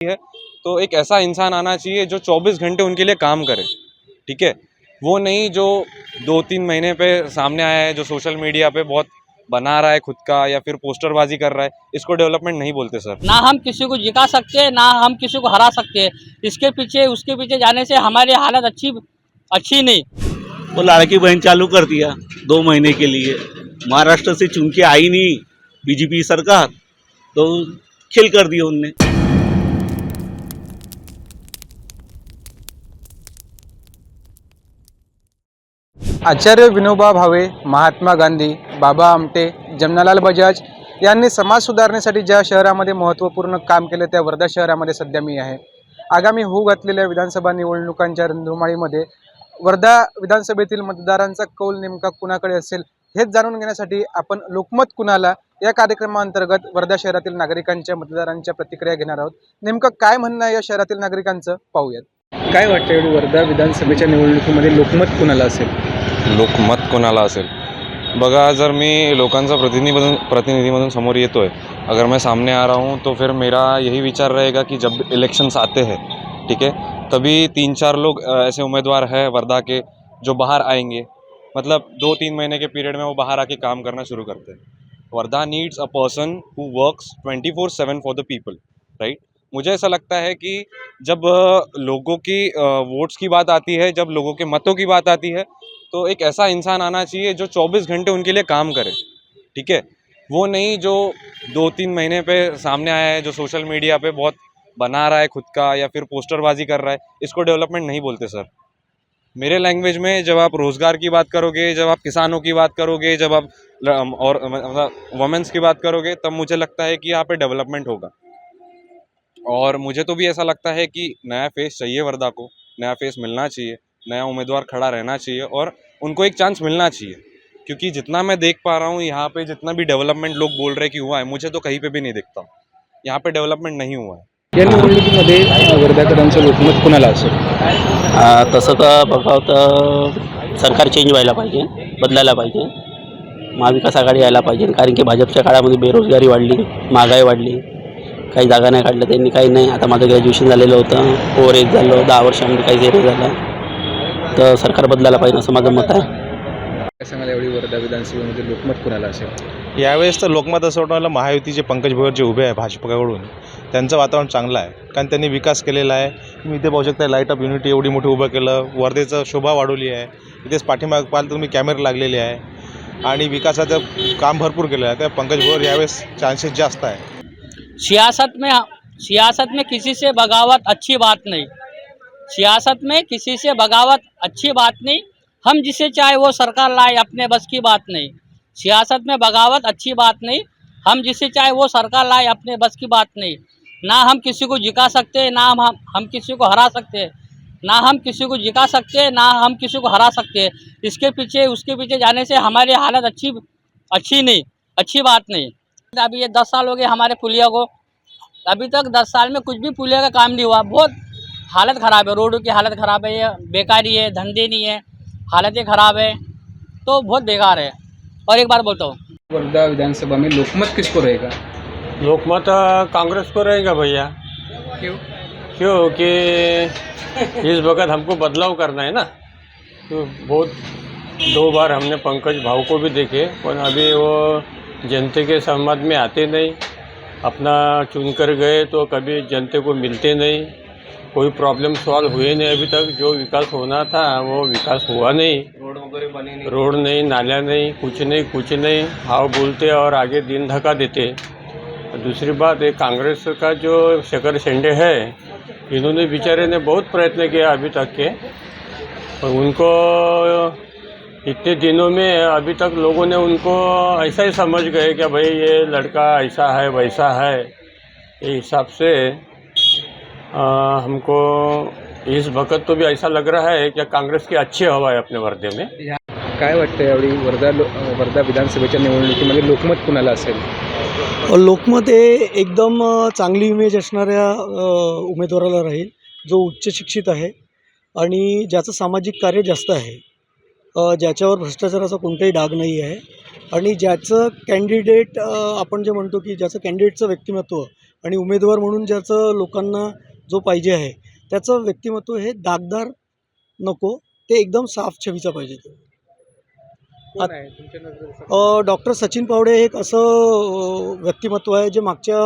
है तो एक ऐसा इंसान आना चाहिए जो 24 घंटे उनके लिए काम करे ठीक है? वो नहीं जो दो तीन महीने पे सामने आया है जो सोशल मीडिया पे बहुत बना रहा है खुद का या फिर पोस्टरबाजी कर रहा है इसको डेवलपमेंट नहीं बोलते सर ना हम किसी को जिता सकते हैं ना हम किसी को हरा सकते हैं। इसके पीछे उसके पीछे जाने से हमारी हालत अच्छी अच्छी नहीं। वो लड़की बहन चालू कर दिया दो महीने के लिए। महाराष्ट्र से चुन के आई नहीं बीजेपी सरकार तो खेल कर दिया उनने। आचार्य विनोबा भावे महात्मा गांधी बाबा आमटे जमनालाल बजाज यांनी समाज सुधारणेसाठी ज्या शहरामध्ये महत्त्वपूर्ण काम केले त्या वर्धा शहरामध्ये सध्या मी आहे. आगामी होऊ घातलेल्या विधानसभा निवडणुकांच्या रंधुमाळीमध्ये वर्धा विधानसभेतील मतदारांचा कौल नेमका कुणाकडे असेल हेच जाणून घेण्यासाठी आपण लोकमत कुणाला या कार्यक्रमाअंतर्गत वर्धा शहरातील नागरिकांच्या मतदारांच्या प्रतिक्रिया घेणार आहोत. नेमकं काय म्हणणं आहे या शहरातील नागरिकांचं? पाहूयात. काय वाटतं वर्धा विधानसभेच्या निवडणुकीमध्ये लोकमत कुणाला असेल? लोकमत कोणाला असेल. बघा, जर मी लोकांचा प्रतिनिधीमधून प्रतिनिधीमधून समोर येतो आहे अगर मैं सामने आ रहा हूँ तो फिर मेरा यही विचार रहेगा कि जब इलेक्शंस आते हैं, ठीक है, तभी तीन चार लोग ऐसे उम्मीदवार हैं वर्धा के जो बाहर आएँगे। मतलब दो तीन महीने के पीरियड में वो बाहर आके काम करना शुरू करते हैं। Wardha needs a person who works twenty four seven for the people right मुझे ऐसा लगता है कि जब लोगों की वोट्स की बात आती है, जब लोगों के मतों की बात आती है तो एक ऐसा इंसान आना चाहिए जो 24 घंटे उनके लिए काम करे, ठीक है? वो नहीं जो दो तीन महीने पे सामने आया है, जो सोशल मीडिया पे बहुत बना रहा है खुद का या फिर पोस्टरबाजी कर रहा है, इसको डेवलपमेंट नहीं बोलते सर मेरे लैंग्वेज में जब आप रोज़गार की बात करोगे, जब आप किसानों की बात करोगे, जब आप और मतलब वमेंस की बात करोगे, तब मुझे लगता है कि यहाँ पे डेवलपमेंट होगा। और मुझे तो भी ऐसा लगता है कि नया फेस चाहिए वर्धा को, नया फेस मिलना चाहिए। नया उम्मीदवार खड़ा रहना चाहिए और उनको एक चांस मिलना चाहिए। क्योंकि जितना मैं देख पा रहा हूँ यहाँ पे जितना भी डेवलपमेंट लोग बोल रहे हैं कि हुआ है मुझे तो कहीं पे भी नहीं दिखता। यहाँ पे डेवलपमेंट नहीं हुआ है। या निवडणुकीमध्ये वर्धाकरांचं लोकमत कुणाला असेल? आ, तसं तर बघावं तर सरकार चेंज व्हायला पाहिजे बदलायला पाहिजे. महाविकास आघाडी यायला पाहिजे कारण की भाजपच्या काळामध्ये बेरोजगारी वाढली महागाई वाढली. काही जागा नाही काढल्या त्यांनी काही नाही. आता माझं ग्रॅज्युएशन झालेलं होतं ओव्हर एज झालं दहा वर्षामध्ये काही झालं. तर सरकार बदलायला पाहिजे असं माझं मत आहे. काय सांगाल एवढी वर्धा विधानसभेमध्ये लोकमत कुणाला असेल? यावेळेस तर लोकमत असं वाटतं मला महायुतीचे पंकज भोयर जे उभे आहे भाजपकडून त्यांचं वातावरण चांगलं आहे. कारण त्यांनी विकास केलेला आहे. तुम्ही इथे पाहू शकता लाइट ऑफ युनिटी एवढी मोठी उभं केलं. वर्धेचं शोभा वाढवली आहे. इथेच पाठीमाग पाहाल तर तुम्ही कॅमेरे लागलेले आहे. आणि विकासाचं काम भरपूर केलं आहे. त्या पंकज भोयर यावेळेस चान्सेस जास्त आहे. सियासत में सियासत में किसी से बगावत अच्छी बात नहीं। सियासत में किसी से बगावत अच्छी बात नहीं। हम जिसे चाहे वो सरकार लाए, अपने बस की बात नहीं। सियासत में बगावत अच्छी बात नहीं। हम जिसे चाहे वो सरकार लाए, अपने बस की बात नहीं। ना हम किसी को जिका सकते हैं ना हम हम किसी को हरा सकते। हैं ना हम किसी को जिका सकते हैं ना हम किसी को हरा सकते। हैं इसके पीछे, उसके पीछे जाने से हमारी हालत अच्छी अच्छी नहीं, अच्छी बात नहीं। अभी ये दस साल हो गए हमारे पुलिया को। अभी तक दस साल में कुछ भी पुलिया का काम नहीं हुआ। बहुत हालत ख़राब है रोड की हालत ख़राब है ये बेकारी है धंधे नहीं है हालतें ख़राब है तो बहुत बेकार है। और एक बार बोलता हूँ। वर्धा विधानसभा में लोकमत किसको रहेगा? लोकमत कांग्रेस को रहेगा भैया। क्यों? क्योंकि इस वक्त हमको बदलाव करना है ना। तो बहुत दो बार हमने पंकज भाव को भी देखे पर अभी वो जनता के संवाद में आते नहीं। अपना चुन कर गए तो कभी जनता को मिलते नहीं। कोई प्रॉब्लम सॉल्व हुए नहीं अभी तक। जो विकास होना था वो विकास हुआ नहीं। रोड वगैरह बने नहीं। रोड नहीं नाला नहीं कुछ नहीं कुछ नहीं। हाव बोलते और आगे दिन धक्का देते। दूसरी बात एक कांग्रेस का जो शेखर शेंडे है इन्होंने बेचारे ने बहुत प्रयत्न किया अभी तक के। पर उनको इतने दिनों में अभी तक लोगों ने उनको ऐसा ही समझ गए कि भाई ये लड़का ऐसा है वैसा है। ये हिसाब से आ, हमको इस वक्त तो भी ऐसा लग रहा है कि कांग्रेस की अच्छी हवा है अपने वर्धे में। काय वाटतं एवढी वर्धा लो- वर्धा विधानसभेच्या निवडणुकीमध्ये लोकमत कुणाला असेल? लोकमत हे एकदम चांगली इमेज असणाऱ्या उमेदवाराला राहील जो उच्च शिक्षित आहे आणि ज्याचं सामाजिक कार्य जास्त आहे. ज्याच्यावर भ्रष्टाचाराचा कोणताही डाग नाही आहे आणि ज्याचं कॅन्डिडेट आपण जे म्हणतो की ज्याचं कॅन्डिडेटचं व्यक्तिमत्व आणि उमेदवार म्हणून ज्याचं लोकांना जो पाहिजे आहे त्याचं व्यक्तिमत्व हे दागदार नको ते एकदम साफ छवीचा पाहिजे. तो डॉक्टर सचिन पावडे हे एक असं व्यक्तिमत्व आहे जे मागच्या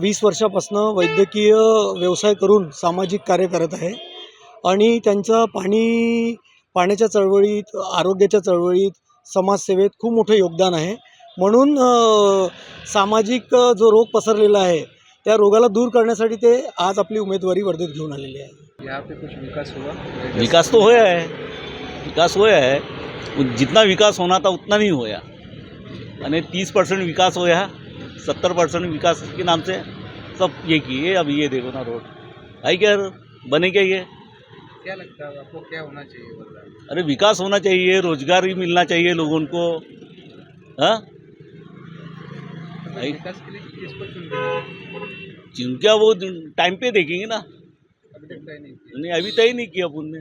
वीस वर्षापासनं वैद्यकीय व्यवसाय करून सामाजिक कार्य करत आहे. आणि त्यांचा पाणी पाण्याच्या चळवळीत आरोग्याच्या चळवळीत समाजसेवेत खूप मोठं योगदान आहे. म्हणून सामाजिक जो रोग पसरलेला आहे त्या रोगाला दूर करण्यासाठी ते आज आपली उमेदवारी वर्धेत घेऊन आलेले आहे. यहाँ पे कुछ विकास हुआ विकास तो होया है। विकास होया है। जितना विकास होना था उतना नहीं होया। यानी तीस परसेंट विकास होया सत्तर परसेंट विकास के नाम से सब ये किए। अब ये देखो ना रोड। आई क्या? बने क्या ये? क्या लगता है आपको क्या होना चाहिए? अरे विकास होना चाहिए रोजगार भी मिलना चाहिए लोगों को। हाँ? चुन क्या वो टाइम पे देखेंगे ना। अभी तक तय नहीं नहीं अभी तय नहीं किया अपन ने।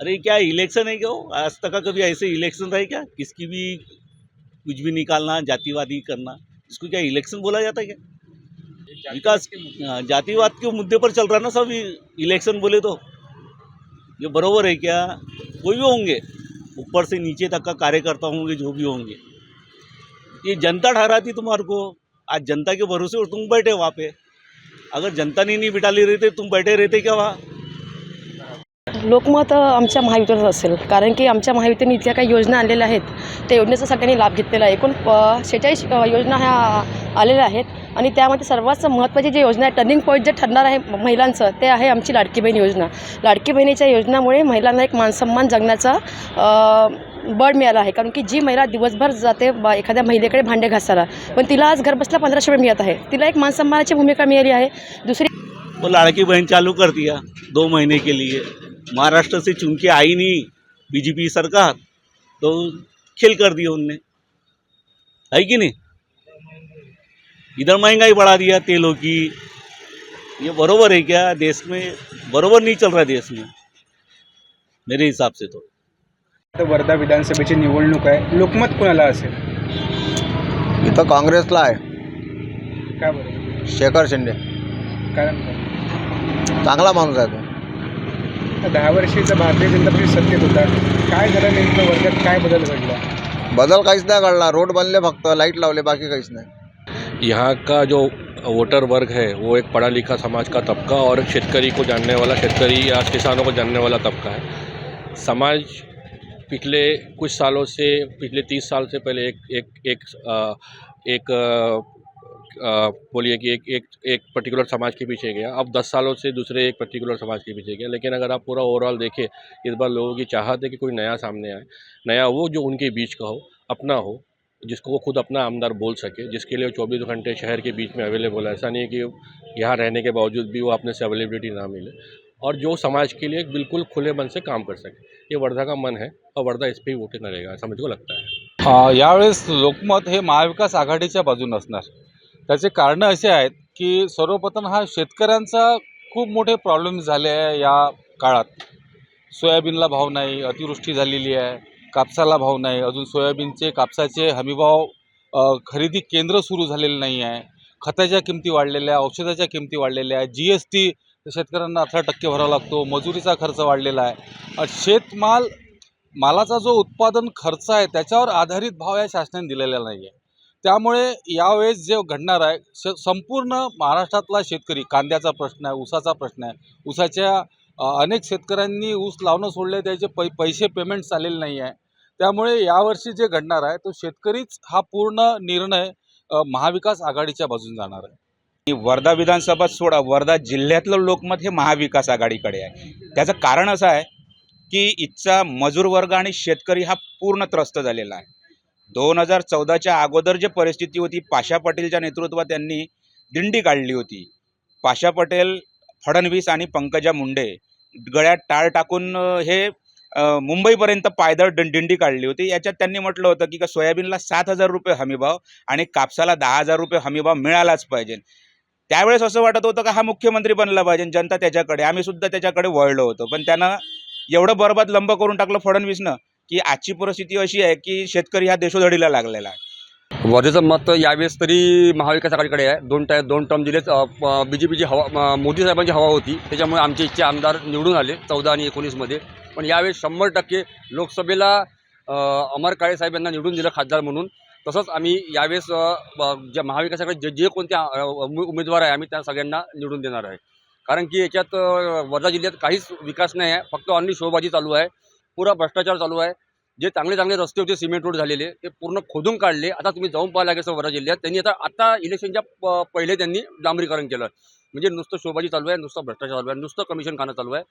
अरे क्या इलेक्शन है क्या वो? आज तक का कभी ऐसे इलेक्शन रहे क्या? किसकी भी कुछ भी निकालना जातिवादी करना इसको क्या इलेक्शन बोला जाता है क्या? विकास हाँ, जातिवाद के मुद्दे पर चल रहा ना सब इलेक्शन बोले तो। ये बरोबर है क्या? कोई भी होंगे ऊपर से नीचे तक का कार्यकर्ता होंगे जो भी होंगे। ये जनता ठहराती तुम्हारे को। आज जनता के भरोसे और तुम बैठे वहाँ पे। अगर जनता ने नहीं बिठा ले रहते तुम बैठे रहते क्या वहाँ? लोकमत आमच्या महायुतीवरच असेल कारण की आमच्या महायुतीने इतक्या काही योजना आणलेल्या आहेत त्या योजनेचा सगळ्यांनी लाभ घेतलेला आहे. एकूण शेहेचाळीस योजना ह्या आलेल्या आहेत आणि त्यामध्ये सर्वात महत्त्वाची जी योजना आहे टर्निंग पॉईंट जे ठरणार आहे महिलांचं ते आहे आमची लाडकी बहीण योजना. लाडकी बहिणीच्या योजनामुळे महिलांना एक मानसन्मान जगण्याचा बळ मिळाला आहे कारण की जी महिला दिवसभर जाते बा एखाद्या महिलेकडे भांडे घासायला. पण तिला आज घरबसल्या पंधराशे रुपये मिळत आहे. तिला एक मानसन्मानाची भूमिका मिळाली आहे. दुसरी वो लड़की बहन चालू कर दिया दो महीने के लिए. महाराष्ट्र से चुन के आई नहीं बीजेपी सरकार तो खेल कर दिया उनने. है कि नहीं? इधर महँगाई बढ़ा दिया तेलों की. ये बरोबर है क्या? देश में बरोबर नहीं चल रहा देश में, मेरे हिसाब से तो. तर वर्धा विधानसभेची निवडणूक आहे. लोकमत कोणाला असेल? इथं काँग्रेसला आहे. काय बरं? शेखर शिंदे. कारण काय? चांगला माणूस आहे तो. आता दहा वर्षीचा भारतीय जनता पार्टी सत्तेत होता. काय झालं नेमकं? वर्गात काय बदल घडला? बदल काहीच नाही घडला. रोड बनले फक्त. लाइट लावले बाकी काहीच नाही. यहाँ का जो वोटर वर्ग है वो एक पढ़ा लिखा समाज का तबका और शेतकरी को जानने वाला शेतकरी या किसानों को जानने वाला तबका है। समाज पिछले कुछ सालों से, पिछले तीस साल से पहले एक एक एक एक बोलिए कि एक एक एक पर्टिकुलर समाज के पीछे गया। अब दस सालों से दूसरे एक पर्टिकुलर समाज के पीछे गया। लेकिन अगर आप पूरा ओवरऑल देखें, इस बार लोगों की चाहत है कि कोई नया सामने आए, नया वो जो उनके बीच का हो, अपना हो, जिसको वो खुद अपना आमदार बोल सके, जिसके लिए चौबीस घंटे शहर के बीच में अवेलेबल है। ऐसा नहीं है कि यहाँ रहने के बावजूद भी वो अपने से अवेलेबिलिटी ना मिले। और जो समाज के लिए बिल्कुल खुले मन से काम कर सके। ये वर्धा का मन है और वर्धा इस पर ही वोटिंग करेगा ऐसा मुझे लगता है। यावेळेस लोकमत हे महाविकास आघाडीच्या बाजून असणार. त्याचे कारणं असे आहेत की सर्वप्रथम हा शेतकऱ्यांचा खूप मोठे प्रॉब्लेम झाले आहे या काळात. सोयाबीनला भाव नाही अतिवृष्टी झालेली आहे कापसाला भाव नाही अजून सोयाबीनचे कापसाचे हमीभाव खरेदी केंद्र सुरू झालेले नाही आहे. खताच्या किमती वाढलेल्या आहे औषधाच्या किमती वाढलेल्या आहे जी एस टी शेतकऱ्यांना अठरा टक्के भरावा लागतो. मजुरीचा खर्च वाढलेला आहे. शेतमाल मालाचा जो उत्पादन खर्च आहे त्याच्यावर आधारित भाव या शासनाने दिलेला नाही आहे त्यामुळे यावेळेस जे घडणार आहे स संपूर्ण महाराष्ट्रातला शेतकरी कांद्याचा प्रश्न आहे ऊसाचा प्रश्न आहे. ऊसाच्या अनेक शेतकऱ्यांनी ऊस लावणं सोडले त्याचे पै पैसे पेमेंट चाललेले नाही आहे त्यामुळे यावर्षी जे घडणार आहे तो शेतकरीच हा पूर्ण निर्णय महाविकास आघाडीच्या बाजून जाणार आहे. वर्धा विधानसभा सोडा वर्धा जिल्ह्यातलं लोकमत हे महाविकास आघाडीकडे आहे. त्याचं कारण असं आहे की इथचा मजूर वर्ग आणि शेतकरी हा पूर्ण त्रस्त झालेला आहे. दोन हजार चौदाच्या अगोदर जे परिस्थिती होती पाशा पटेलच्या नेतृत्वात त्यांनी दिंडी काढली होती. पाशा पटेल फडणवीस आणि पंकजा मुंडे गळ्यात टाळ टाकून हे मुंबईपर्यंत पायदळ दिंडी काढली होती. याच्यात त्यांनी म्हटलं होतं की का सोयाबीनला सात हजार रुपये हमीभाव आणि कापसाला दहा हजार रुपये हमीभाव मिळालाच पाहिजे. त्यावेळेस असं वाटत होतं का हा मुख्यमंत्री बनला पाहिजे जनता त्याच्याकडे आम्ही सुद्धा त्याच्याकडे वळलो होतो. पण त्यानं एवढं बरबाद लंब करून टाकलं फडणवीसनं की आजची परिस्थिती अशी आहे की शेतकरी हा देशोधडीला लागलेला आहे. वर्धेचं मत यावेळेस तरी महाविकास आघाडीकडे आहे. दोन टाय दोन टर्म दिलेच बी जे पीची हवा मोदी साहेबांची हवा होती. त्याच्यामुळे आमचे इच्छे आमदार निवडून आले चौदा आणि एकोणीसमध्ये. पण यावेळेस शंभर टक्के लोकसभेला अमर काळे साहेब यांना निवडून दिलं खासदार म्हणून. तसंच आम्ही यावेळेस ज्या महाविकासाकडे जे जे कोणते उमेदवार आहे आम्ही त्या सगळ्यांना निवडून देणार आहे. कारण की याच्यात वर्धा जिल्ह्यात काहीच विकास नाही आहे फक्त ऑनली शोबाजी चालू आहे पुरा भ्रष्टाचार चालू आहे. जे चांगले चांगले रस्ते होते सिमेंट रोड झालेले ते पूर्ण खोदून काढले. आता तुम्ही जाऊन पाहायला लागेल वर्धा जिल्ह्यात. त्यांनी आता आता इलेक्शनच्या प- पहिले त्यांनी डांबरीकरण केलं. म्हणजे नुसतं शोबाजी चालू आहे नुसतं भ्रष्टाचार चालू आहे नुसतं कमिशन खाणं चालू आहे.